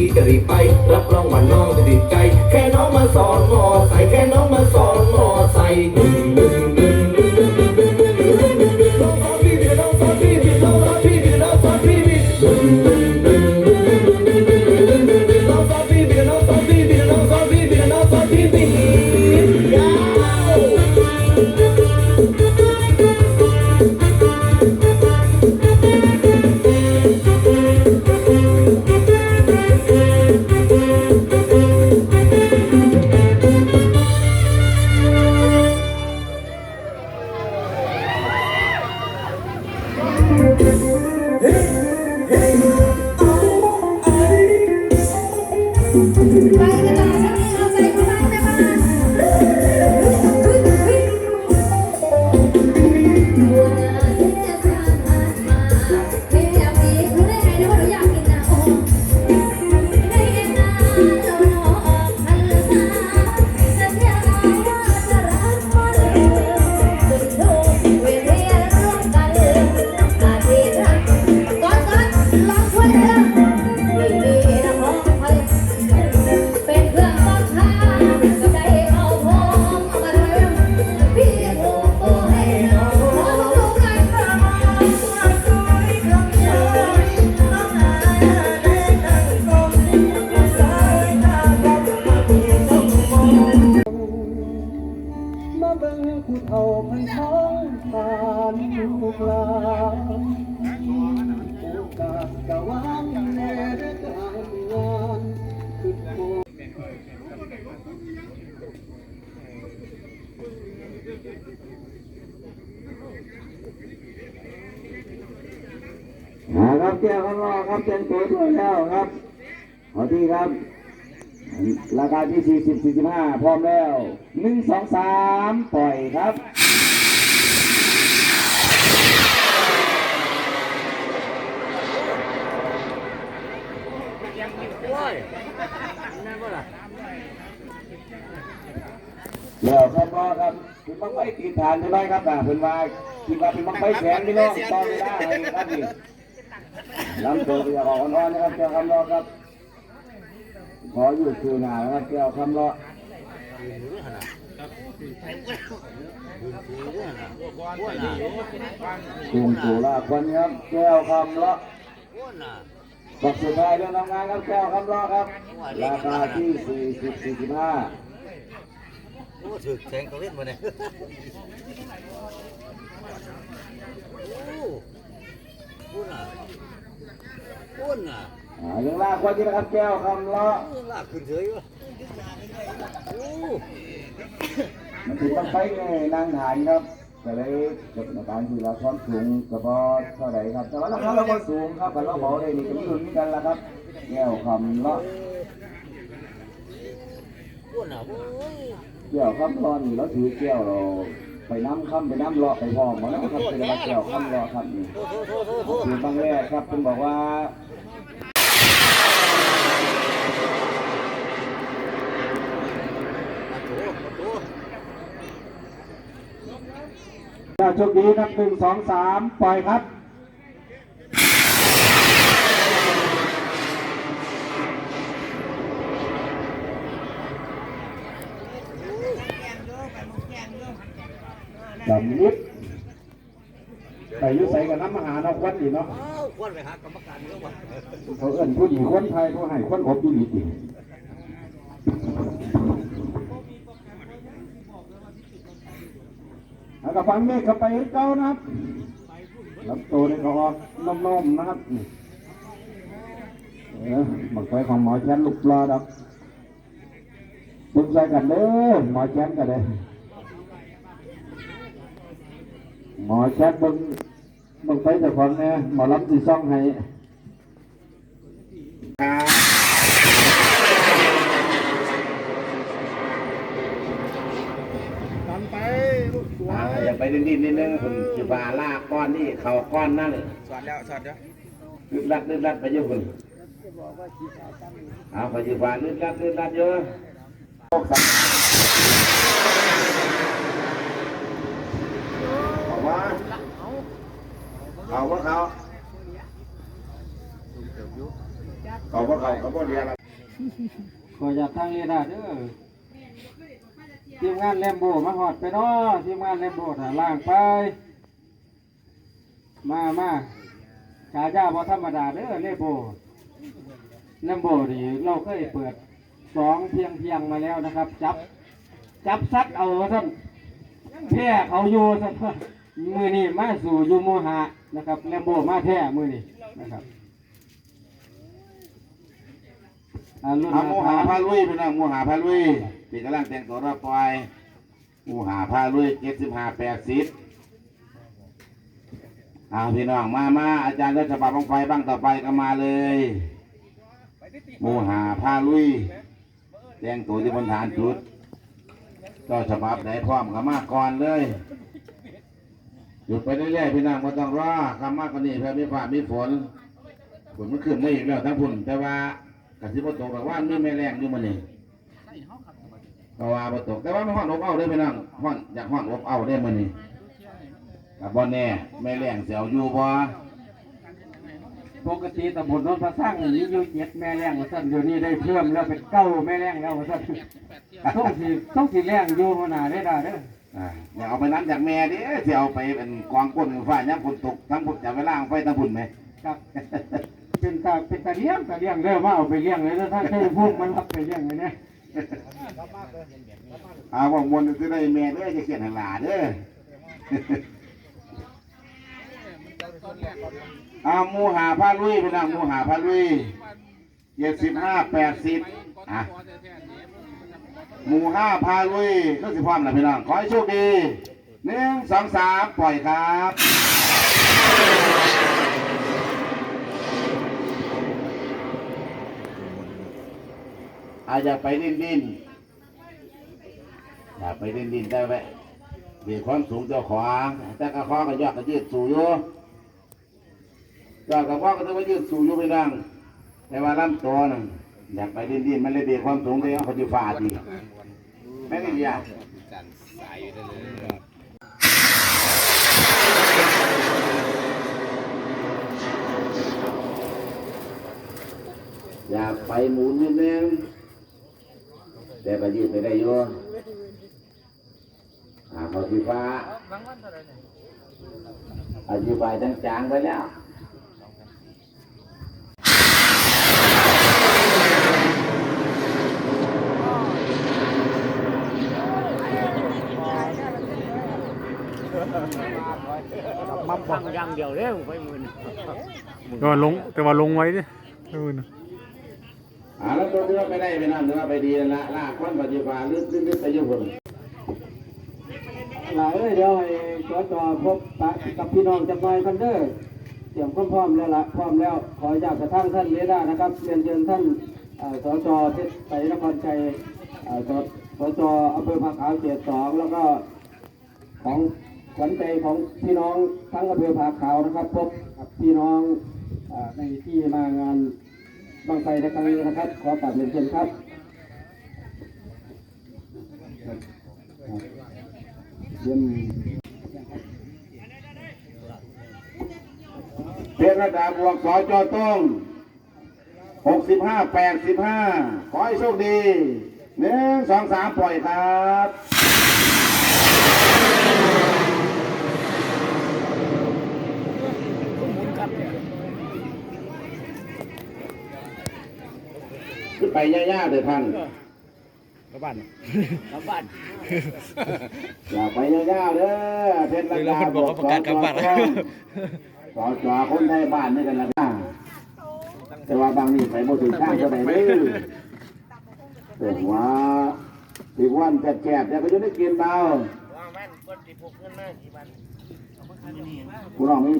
พี่ะรีไป รับรองว่าน้องจะติดใจ แค่น้องมาสอนมอใส่แค่น้องมาสอนมอใส่ Yeah. ครับเก้วข้างนอกครับเต็มตัวด้วยแล้วครับขอที่ครับ ราคาที่40 45พร้อมแล้วหนึ่งสองสามปล่อยครับ แล้วครับพ่อครับคุณบังไฟตีฐานใช่ไหมครับอ่าเพิ่นว่าคิดว่าเป็นบังไฟแข็งพี่น้องต่อเวลาให้ครับนี่ลำตัวจะออกอ่อนๆนะครับเจ้าคำรอครับ ขออยู่คือหนานะครับเจ้าคำรอคุมสุราคนครับแก้วคำรอบอกสุดท้ายเรื่องทำงานครับแก้วคำรอครับ ราคาที่40 45โอ้ถือแสงตะเวนมาเนี่ยโอ้พุ่นอะพุ่นอะอ่ายังลากคนที่นะครับแก้วคำล้อโอ้ลากขึ้นเฉยวะโอ้มันถึงต้องไปไงนางฐานครับก็เลยเกิดในการที่เราซ้อนสูงกระบอกเท่าไหร่ครับ แต่ว่าราคาเราก็สูงครับแต่เราบอกได้นี่ก็มีรุ่นนี้กันแล้วครับแก้วคำล้อพุ่นอะโอ้ย แก้วคำล้อนี่เราถือแก้วเราไปน้ำคำไปน้ำล้อไปพร้อมหมดแล้วครับเป็นว่าแก้วคำล้อครับนี่คือบางแรกครับคุณบอกว่าโอ้โหโอ้โหถ้าโชคดีครับหนึ่งสองสามปล่อยครับ สำนิดไปอยุใส่กับน้ำมหาเราควันอยู่เนาะอ้าวควรไปหากรรมการเรื่องวะเขาเอื้นผู้หญิงคนไทยผู้ให้คนอบอยู่ดีจริงแล้วก็ฟังเมฆเข้าไปให้เก้านะครับลำตัวนี่ก็ออกน้มๆนะครับนี่เออบังไฟของหมอแชนลูกปลาดับปรึกษากันเด้อหมอแชนกันเลย หมอแชนเบิ่งเบิ่งไฟเจ้าของแน่หมอลำสีซ่องให้ดันไปลูกสวอ่ายอย่าไปดิ้นๆนิดนึงคุณสิบาลากก้อนนี่เข่าก้อนนั่นเลยสอดแล้วสอดแล้วลึกลัดลึกลัดไปเยอะคุณเอาไปสิบาลึกลัดลึกลัดเยอะพวกสัตว์ออกมา เขาว่าเขาเขาว่าเขาเขาบ่เรียนขออยากทางนี้นะเด้อทีมงานแลมโบมาหอดไปเนาะทีมงานแลมโบถ่าล่างไป มามาชาจ้าพอธรรมดาเด้อเลโบแลมโบนี่เราเคยเปิดสองเพียงเพียงมาแล้วนะครับ จับ จับซัดเอาท่านแพ้เขาอยู่ท่าน มือนี่มาสู่อยูโมหะนะครับแลมโบมาแท้มือนี่นะครับอ่ารุ่นเอาหมูหาอาพาลุยพี่น้องหมูหาพาลุยพี่กำลังแต่งตัวรอปล่อยหมูหาพาลุยเจ็ดสิบห้าแปดสิบเอาพี่น้องมามาอาจารย์รัชบัตรบังไฟบ้างต่อไปก็มาเลยหมูหาพาลุยแต่งตัวที่บนฐานจุดก็ฉบับไหนพร้อมก็มาก่อนเลย หยุดไปเรื่อยๆพี่น้องม่ต้องรอคำมากกว่านี้เพื่อมีฟ้ามีฝนฝนมันขึ้นไม่อีกแล้วทั้งพุ่นแต่ว่ากสิบ่ตกแต่ว่ามีแม่แรงอยู่มื้อนี้ก็ว่าบตกแต่ว่ามันฮ้อนอบเอาได้ไปนั่งฮ้อนอยากฮ้อนอบเอาได้มื้อนี้ก็บ่แน่แม่แรงเสิเอาอยู่บ่ปกติตำบลโนนพระสร้างนี่อยู่เจ็ดแม่แรงว่าท่นเดี๋ยวนี้ได้เพิ่มแล้วเป็นเก้าแม่แรงแล้วว่าท่นต้องสีต้องสีแรงอยู่ขนาดได้อเด้อ อ่าอย่าเอาไปนั้นจากแม่เด้สิเอาไปเป็นกองก้นฟ้ายามฝนตกทั้งพุ่นจะไปล้างไฟทั้งพุ่นไหมครับเป็นตาเป็นตาเลี้ยงตาเลี้ยงเด้อว่าเอาไปเลี้ยงเลยแล้วถ้าใช่พวกมันรับไปเลี้ยงเลยเนี่ยเอาว่ามวนสิได้แม่เด้อจะเขียนให้หลาเด้อเอาหมูหาพาลุยพี่น้องหมูหาพาลุย75 80อะ หมู่ห้าพาลุยก็สิพร้อมนะพี่น้อง ขอให้โชคดีหนึ่งสองสามปล่อยครับอาอย่าไปดิ้นดิ้นอย่าไปดิ้นดิ้นได้ไหมมีความสูงเจ้าขวางแต่กระคอก็ยอดก็ยืดสูงอยู่ยอดกระคอก็ต้องยืดสูงอยู่ไปดังแต่ว่าลำตัวนั่น อยากไปดิ้นดิ้นมันเลยเบียดความสูงที่เขาปฏิฟาดีไม่ได้ยากอยากไปหมุนนิดนึงแต่ก็ยืดไปได้อยู่อาเขาสีฟ้าอธิบายตั้งจางไปแล้ว มาฟังอย่างเดียวเด้อไปมือแต่ว่าลงแต่ว่าลงไว้ดิเออนะอ่าแล้วตัวเรือไปได้ไปนั่นเรือไปดีละลากคนปฏิบัติลึกลึกลึกไปอยุ่งหลายเอ้ยเดี๋ยวให้สจพบปะกับพี่น้องจำหน่อยกันเด้อเตรียมความพร้อมแล้วละพร้อมแล้วขออยากกระทั่งท่านเลด้านะครับเรียนเชิญท่านเอ่อสจเพชรไตรนครชัยเอ่อสสจอำเภอผักขาวเขตสองแล้วก็ของ ขวัญใจของพี่น้องทั้งอำเภอผาขาวนะครับ พบกับพี่น้องอในที่มางานบางไฟในครั้งนี้นะครับ ขอกราบเรียนเชิญครับเยี่ยมเพชรระดาบวกสอจอต้งหกสิบห้าแปดสิบห้าขอให้โชคดีหนึ่งสองสามปล่อยครับ ไปย่าๆเด้อท่านกลับบ้านกลับบ้านอย่าไปยาวๆเด้อเพชรระดาบอกสอนสอนสอนคนไทยบ้านนี่กันละบ้างแต่ว่าบางนี่ไปบ่ถึงทางเท่าไหร่เด้อแต่ว่าอีกวันจะแกบจะก็จะได้กินเบาว่าแม่นคนที่พกเงินมากี่บาทคุณน้องมี